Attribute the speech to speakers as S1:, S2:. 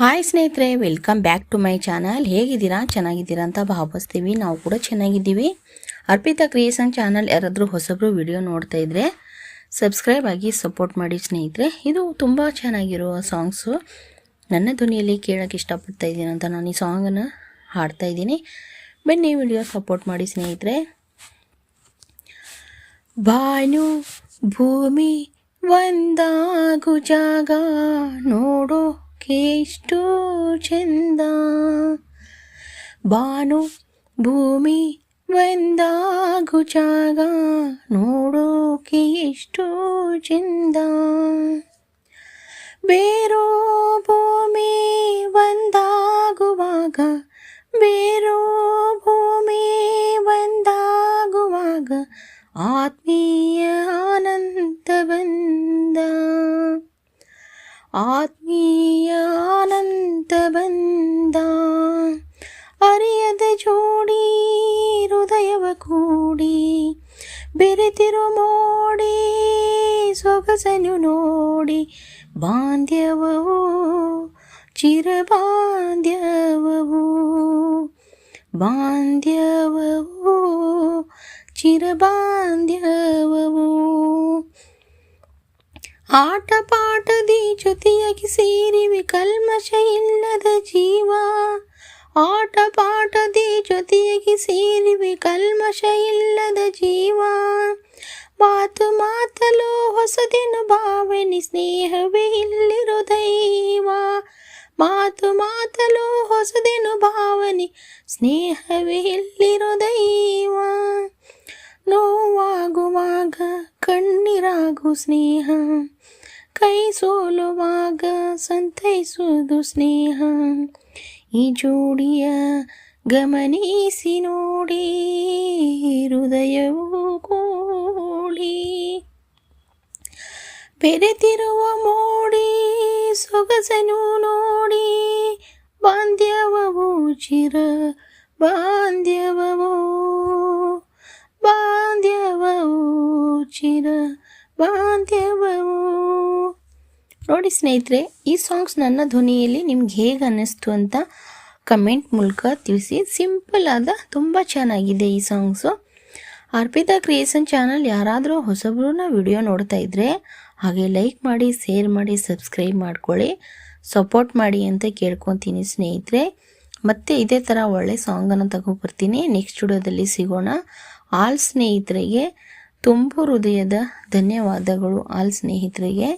S1: Hi ಸ್ನೇಹಿತರೆ welcome back to my channel ಹೇಗಿದ್ದೀರಾ? ಚೆನ್ನಾಗಿದ್ದೀರಾ ಅಂತ ಭಾವಿಸ್ತೀವಿ. ನಾವು ಕೂಡ ಚೆನ್ನಾಗಿದ್ದೀವಿ. ಅರ್ಪಿತಾ ಕ್ರಿಯೇಷನ್ ಚಾನಲ್ ಯಾರಾದರೂ ಹೊಸಬ್ರು ವಿಡಿಯೋ ನೋಡ್ತಾ ಇದ್ರೆ ಸಬ್ಸ್ಕ್ರೈಬ್ ಆಗಿ ಸಪೋರ್ಟ್ ಮಾಡಿ ಸ್ನೇಹಿತರೆ. ಇದು ತುಂಬ ಚೆನ್ನಾಗಿರುವ ಸಾಂಗ್ಸು ನನ್ನ ಧ್ವನಿಯಲ್ಲಿ ಕೇಳೋಕ್ಕೆ ಇಷ್ಟಪಡ್ತಾ ಇದ್ದೀನಿ ಅಂತ ನಾನು ಈ ಸಾಂಗನ್ನು ಹಾಡ್ತಾ ಇದ್ದೀನಿ. ಬನ್ನಿ ವಿಡಿಯೋ ಸಪೋರ್ಟ್ ಮಾಡಿ ಸ್ನೇಹಿತರೆ. ಬಾನು ಭೂಮಿ, ಒಂದಾಗು ಜಾಗ ನೋಡೋಕೆ ಎಷ್ಟು ಚಂದ ಬಾನು ಭೂಮಿ ಒಂದಾಗು ಜಾಗ ನೋಡೋಕೆ ಎಷ್ಟು ಚಂದ ಬೇರೋ ಭೂಮಿ ಒಂದಾಗುವಾಗ ಬೇರೋ ಭೂಮಿ ಒಂದಾಗುವಾಗ ಆತ್ಮೀಯ ಆತ್ಮೀಯ ಆನಂದ ಬಂದ ಅರಿಯದ ಜೋಡಿ ಹೃದಯವ ಕೂಡಿ ಬೆರೆತಿರು ಮೋಡಿ ಸೊಗಸನು ನೋಡಿ ಬಾಂಧ್ಯವವು ಚಿರಬಾಂಧ್ಯವವು ಬಾಂಧ್ಯವವು ಚಿರಬಾಂಧ್ಯವವು ಆಟ ಪಾಠದಿ ಜೊತೆಯಾಗಿ ಸೇರಿವೆ ಕಲ್ಮಶ ಇಲ್ಲದ ಜೀವ. ಆಟ ಪಾಠದಿ ಜೊತೆಯಾಗಿ ಸೇರಿವೆ ಕಲ್ಮಶ ಇಲ್ಲದ ಜೀವ. ಮಾತು ಮಾತಲು ಹೊಸದೇನು ಭಾವನೆ, ಸ್ನೇಹವೇ ಇಲ್ಲಿರೋ ದೈವ. ಮಾತು ಮಾತಲು ಹೊಸದೇನು ಭಾವನೆ, ಸ್ನೇಹವೇ ಇಲ್ಲಿರೋ ದೈವ. ನೋವಾಗುವಾಗ ಕಣ್ಣೀರಾಗು ಸ್ನೇಹ. ಕೈ ಸೋಲುವಾಗ ಸಂತೈಸುವುದು ಸ್ನೇಹ. ಈ ಜೋಡಿಯ ಗಮನಿಸಿ ನೋಡಿ, ಹೃದಯವು ಕೋಳಿ ಬೆರೆತಿರುವ ಮೋಡಿ ಸೊಗಸನು ನೋಡಿ ಬಾಂಧ್ಯವವು ಚಿರ ಬಾಂಧ್ಯವವು ಬಾಂಧ್ಯವವು ಚಿರ ಬಾಂಧ್ಯವವು ನೋಡಿ ಸ್ನೇಹಿತರೆ, ಈ ಸಾಂಗ್ಸ್ ನನ್ನ ಧ್ವನಿಯಲ್ಲಿ ನಿಮ್ಗೆ ಹೇಗೆ ಅನ್ನಿಸ್ತು ಅಂತ ಕಮೆಂಟ್ ಮೂಲಕ ತಿಳಿಸಿ. ಸಿಂಪಲ್ ಆದ, ತುಂಬ ಚೆನ್ನಾಗಿದೆ ಈ ಸಾಂಗ್ಸು ಅರ್ಪಿತಾ ಕ್ರಿಯೇಷನ್ ಚಾನಲ್ ಯಾರಾದರೂ ಹೊಸಬ್ರನ್ನ ವಿಡಿಯೋ ನೋಡ್ತಾ ಇದ್ರೆ, ಹಾಗೆ ಲೈಕ್ ಮಾಡಿ ಶೇರ್ ಮಾಡಿ ಸಬ್ಸ್ಕ್ರೈಬ್ ಮಾಡ್ಕೊಳ್ಳಿ. ಸಪೋರ್ಟ್ ಮಾಡಿ ಅಂತ ಕೇಳ್ಕೊತೀನಿ ಸ್ನೇಹಿತರೆ. ಮತ್ತೆ ಇದೇ ಥರ ಒಳ್ಳೆ ಸಾಂಗನ್ನು ತಗೊಬರ್ತೀನಿ ನೆಕ್ಸ್ಟ್ ವಿಡಿಯೋದಲ್ಲಿ ಸಿಗೋಣ. ಆಲ್ ಸ್ನೇಹಿತರಿಗೆ ತುಂಬು ಹೃದಯದ ಧನ್ಯವಾದಗಳು ಆಲ್ ಸ್ನೇಹಿತರಿಗೆ.